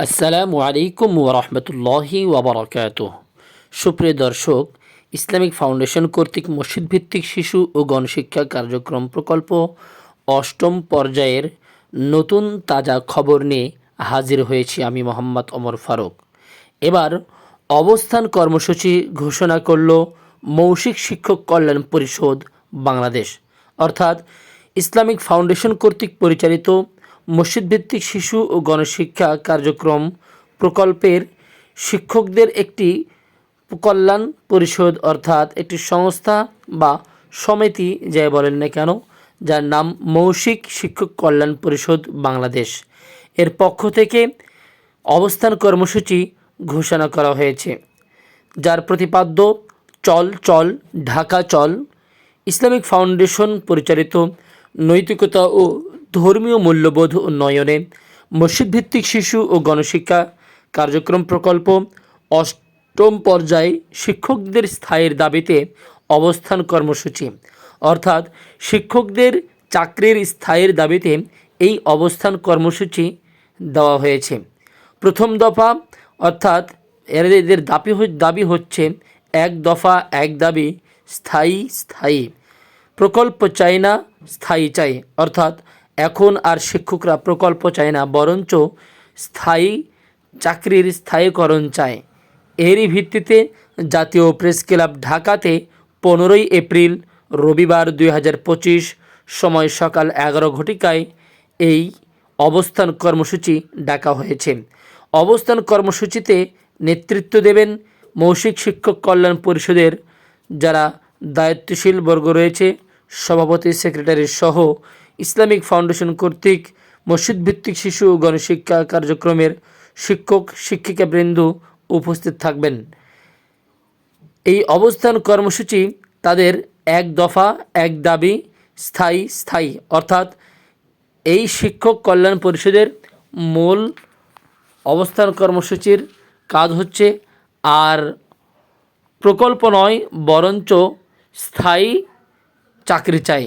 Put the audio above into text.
আসসালামু আলাইকুম ওরহমতুল্লাহি ওবরাকাত সুপ্রিয় দর্শক, ইসলামিক ফাউন্ডেশন কর্তৃক মসজিদ ভিত্তিক শিশু ও গণশিক্ষা কার্যক্রম প্রকল্প অষ্টম পর্যায়ের নতুন তাজা খবর নিয়ে হাজির হয়েছি আমি মোহাম্মদ ওমর ফারুক। এবার অবস্থান কর্মসূচি ঘোষণা করল মৌসিক শিক্ষক কল্যাণ পরিষদ বাংলাদেশ। অর্থাৎ ইসলামিক ফাউন্ডেশন কর্তৃক পরিচালিত মসজিদ ভিত্তিক শিশু ও গণশিক্ষা কার্যক্রম প্রকল্পের শিক্ষকদের একটি কল্যাণ পরিষদ অর্থাৎ একটি সংস্থা বা সমিতি যাই বলেন না কেন, যার নাম মৌসিক শিক্ষক কল্যাণ পরিষদ বাংলাদেশ। এর পক্ষ থেকে অবস্থান কর্মসূচি ঘোষণা করা হয়েছে, যার প্রতিপাদ্য চল চল, ঢাকা চল, ইসলামিক ফাউন্ডেশন পরিচালিত নৈতিকতা ও ধর্মীয় মূল্যবোধ উন্নয়নে মসজিদ ভিত্তিক শিশু ও গণশিক্ষা কার্যক্রম প্রকল্প, অষ্টম পর্যায়ে শিক্ষকদের স্থায়ীর দাবিতে অবস্থান কর্মসূচি। অর্থাৎ শিক্ষকদের চাকরির স্থায়ীর দাবিতে এই অবস্থান কর্মসূচি দেওয়া হয়েছে। প্রথম দফা, অর্থাৎ এদের দাবি দাবি হচ্ছে, এক দফা, এক দাবি, স্থায়ী স্থায়ী। প্রকল্প চাই না, স্থায়ী চাই। অর্থাৎ এখন আর শিক্ষকরা প্রকল্প চায় না, বরঞ্চ স্থায়ী চাকরির স্থায়ীকরণ চায়। এরই ভিত্তিতে জাতীয় প্রেস ক্লাব ঢাকাতে পনেরোই এপ্রিল, রবিবার দুই হাজার পঁচিশ, সময় সকাল এগারো ঘটিকায় এই অবস্থান কর্মসূচি ডাকা হয়েছে। অবস্থান কর্মসূচিতে নেতৃত্ব দেবেন মৌসিক শিক্ষক কল্যাণ পরিষদের যারা দায়িত্বশীল বর্গ রয়েছে সভাপতি, সেক্রেটারি সহ ইসলামিক ফাউন্ডেশন কর্তৃক মসজিদ ভিত্তিক শিশু ও গণশিক্ষা কার্যক্রমের শিক্ষক, শিক্ষিকাবৃন্দ উপস্থিত থাকবেন। এই অবস্থান কর্মসূচি তাদের এক দফা, এক দাবি, স্থায়ী স্থায়ী, অর্থাৎ এই শিক্ষক কল্যাণ পরিষদের মূল অবস্থান কর্মসূচির কাজ হচ্ছে আর প্রকল্প নয়, বরঞ্চ স্থায়ী চাকরি চাই।